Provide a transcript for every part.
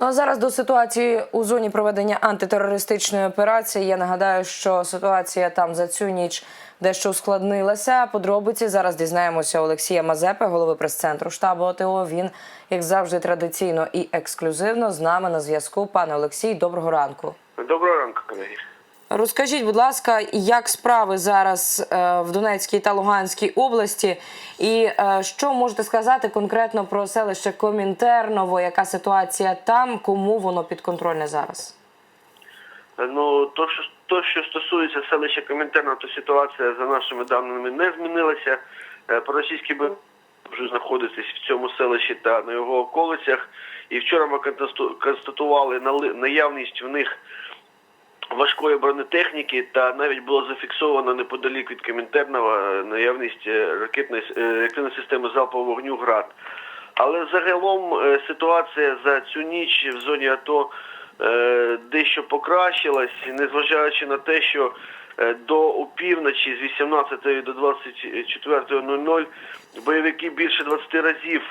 Ну а зараз до ситуації у зоні проведення антитерористичної операції. Я нагадаю, що ситуація там за цю ніч дещо ускладнилася. Подробиці зараз дізнаємося Олексія Мазепи, голови прес-центру штабу ОТО. Він, як завжди, традиційно і ексклюзивно з нами на зв'язку. Пане Олексій, доброго ранку. Доброго ранку, колеги. Розкажіть, будь ласка, як справи зараз е, в Донецькій та Луганській області, і е, що можете сказати конкретно про селище Комінтерново? Яка ситуація там? Кому воно підконтрольне зараз? Ну, то, що, то, що стосується селища Комінтерна, то ситуація за нашими даними не змінилася. Е, Проросійські би вже знаходитись в цьому селищі та на його околицях. І вчора ми констатували наявність в них важкої бронетехніки, та навіть було зафіксовано неподалік від Комінтернова е, наявність е, ракетної е, реактивної системи залпового вогню ГРАД. Але загалом ситуація за цю ніч в зоні АТО дещо покращилась, незважаючи на те, що до опівночі з 18 до 24.00 бойовики більше 20 разів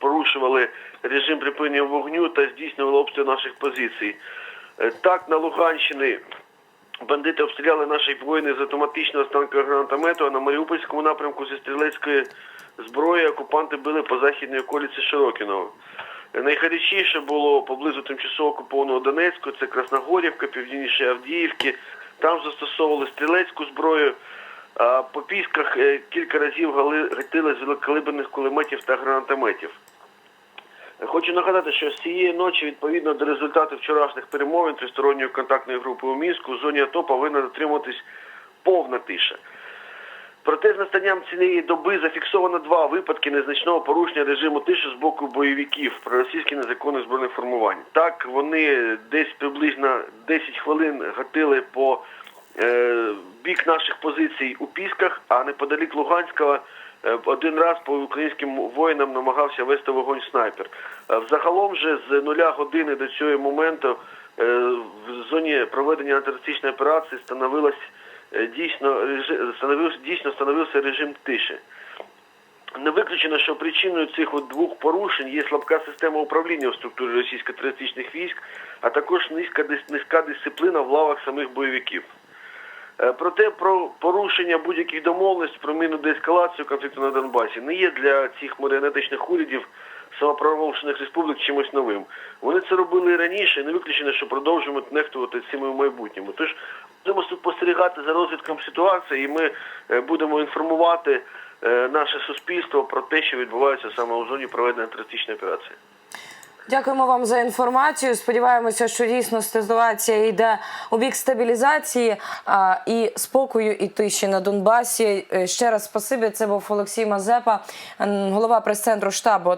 порушували режим припинення вогню та здійснювали обстріл наших позицій. Е, Так, на Луганщині Бандити обстріляли наші воїни з автоматичного станкового гранатомету, а на Маріупольському напрямку зі стрілецької зброї окупанти били по західній околиці Широкіного. Найгарячіше було поблизу тимчасово окупованого Донецьку, це Красногорівка, південніше Авдіївки. Там застосовували стрілецьку зброю. А по пісках е, кілька разів гатили з великокалиберних кулеметів та гранатометів. Хочу нагадати, що з цієї ночі, відповідно до результатів вчорашніх перемовин тристоронньої контактної групи у Мінську, у зоні АТО повинна дотримуватись повна тиша. Проте з настанням цієї доби зафіксовано два випадки незначного порушення режиму тиші з боку бойовиків проросійських незаконних збройних формувань. Так, вони десь приблизно 10 хвилин гатили по е, бік наших позицій у Пісках, а неподалік Луганського один раз по українським воїнам намагався вести вогонь снайпер. Е, Взагалом же з нуля години до цього моменту е, в зоні проведення антитерористичної операції е, дійсно становився дійсно становився режим тиші. Не виключено, що причиною цих от двох порушень є слабка система управління у структурі російсько-терористичних військ, а також низька, низька дисципліна в лавах самих бойовиків. Е, Проте про порушення будь-яких домовленостей про міну деескалацію конфлікту на Донбасі не є для цих маріонетичних урядів самопроголошених республік чимось новим. Вони це робили і раніше, і не виключено, що продовжують нехтувати цим і в майбутньому. Тож будемо спостерігати за розвитком ситуації, і ми е, будемо інформувати е, наше суспільство про те, що відбувається саме у зоні проведення антитерористичної операції. Дякуємо вам за інформацію. Сподіваємося, що дійсно ситуація йде у бік стабілізації а, і спокою і тиші на Донбасі. Е, Ще раз спасибі. Це був Олексій Мазепа, голова прес-центру штабу.